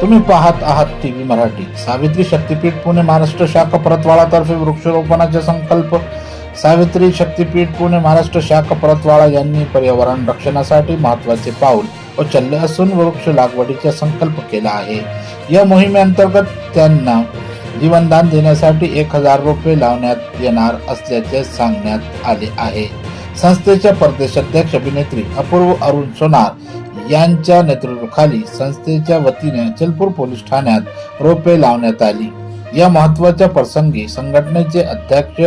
तुम्ही पाहत आहात टी व्ही मराठी. सावित्री शक्तीपीठ पुणे महाराष्ट्र शाखा परतवाळातर्फे वृक्षारोपणाचे संकल्प. सावित्री शक्तीपीठ पुणे महाराष्ट्र शाखा परतवाळा यांनी पर्यावरण रक्षणासाठी महत्त्वाचे पाऊल उचलले असून वृक्ष लागवडीचा संकल्प केला आहे. या मोहिमेअंतर्गत त्यांना जीवनदान देण्यासाठी एक हजार रुपये लावण्यात येणार असल्याचे सांगण्यात आले आहे. संस्थेच्या प्रदेशाध्यक्ष अभिनेत्री अपूर्व अरुण सोनार यांच्या नेतृत्वाखाली संस्थेच्या वतीने अचलपूर पोलीस ठाण्यात रोपे लावण्यात आली. या महत्त्वाच्या प्रसंगी संघटनेचे अध्यक्ष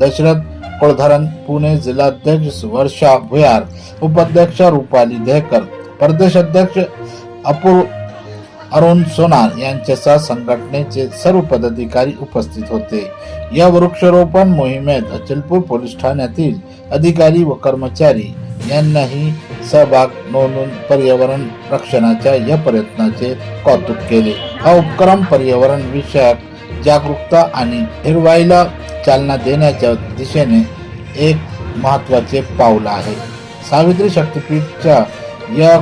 दशरथ कोळधरन पुणे जिल्हाध्यक्ष वर्षा भुयार उपाध्यक्ष रुपाली देहकर प्रदेश अध्यक्ष अपूर्व अरुण सोनार यांच्यासह संघटनेचे सर्व पदाधिकारी उपस्थित होते. या वृक्षारोपण मोहिमेत अचलपूर पोलीस ठाण्यातील अधिकारी व कर्मचारी यांनाही सहभाग नोंदून पर्यावरण रक्षणाच्या या प्रयत्नाचे कौतुक केले. हा उपक्रम पर्यावरण विषयक जागरूकता आणि हिरवाईला चालना देण्याच्या दिशेने एक महत्त्वाचे पाऊल आहे. सावित्री शक्तीपीठच्या या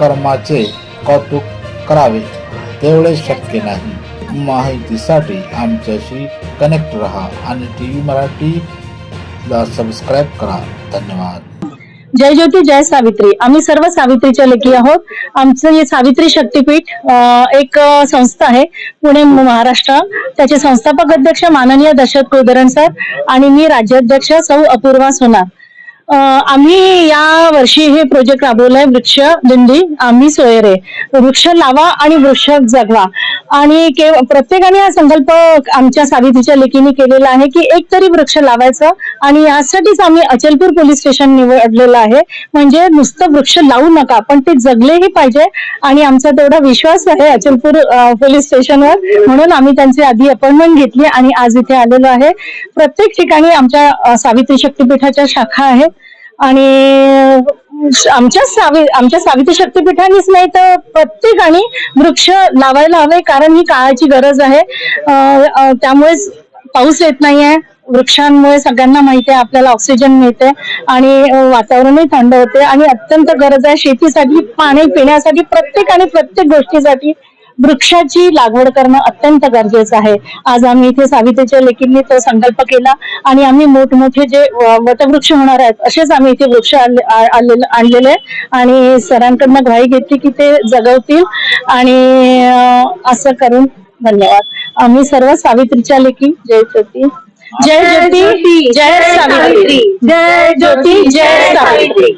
कर्माचे कौतुक करावे तेवढे शक्य नाही. माहितीसाठी आमच्याशी कनेक्ट रहा आणि टी व्ही मराठीला सबस्क्राईब करा. धन्यवाद. जय ज्योती जय सावित्री. आम्ही सर्व सावित्रीच्या लेखी आहोत. आमचं हे सावित्री शक्तीपीठ एक संस्था आहे पुणे महाराष्ट्र. त्याचे संस्थापक अध्यक्ष माननीय दशरथ कुलधरण सर आणि मी राज्याध्यक्ष सौ अपूर्वा सोनार. आम्ही या वर्षी हे प्रोजेक्ट राबवलंय वृक्ष दिंडी. आम्ही सोयरे. वृक्ष लावा आणि वृक्ष जगवा. आणि प्रत्येकाने हा संकल्प आमच्या सावित्रीच्या लेखीने केलेला आहे की एक तरी वृक्ष लावायचं आणि यासाठीच आम्ही अचलपूर पोलीस स्टेशन निवडलेलं आहे. म्हणजे नुसतं वृक्ष लावू नका पण ते जगलेही पाहिजे आणि आमचा तेवढा विश्वास आहे अचलपूर पोलीस स्टेशनवर. म्हणून आम्ही त्यांची आधी अपॉइंटमेंट घेतली आणि आज इथे आलेलो आहे. प्रत्येक ठिकाणी आमच्या सावित्री शक्तीपीठाच्या शाखा आहेत. आणि आमच्या सावी आमच्या सावित्री शक्तीपीठानेच नाही तर प्रत्येकाने वृक्ष लावायला हवे कारण ही काळाची गरज आहे. त्यामुळेच पाऊस येत नाहीये. वृक्षांमुळे सगळ्यांना माहिती आहे आपल्याला ऑक्सिजन मिळते आणि वातावरणही थंड होते. आणि अत्यंत गरज आहे शेतीसाठी पाणी पिण्यासाठी प्रत्येकाने प्रत्येक गोष्टीसाठी वृक्षाची लागवड करणं अत्यंत गरजेचं आहे. आज आम्ही इथे सावित्रीच्या लेकींनी तो संकल्प केला आणि आम्ही मोठमोठे जे वटवृक्ष होणार आहेत असेच आम्ही इथे वृक्ष आणलेले आणि सरांकडनं ग्वाही घेतली की ते जगवतील. आणि असं करून धन्यवाद. आम्ही सर्व सावित्रीच्या लेखी जय ज्योती. जय ज्योती जय सावित्री. जय ज्योती जय सावित्री.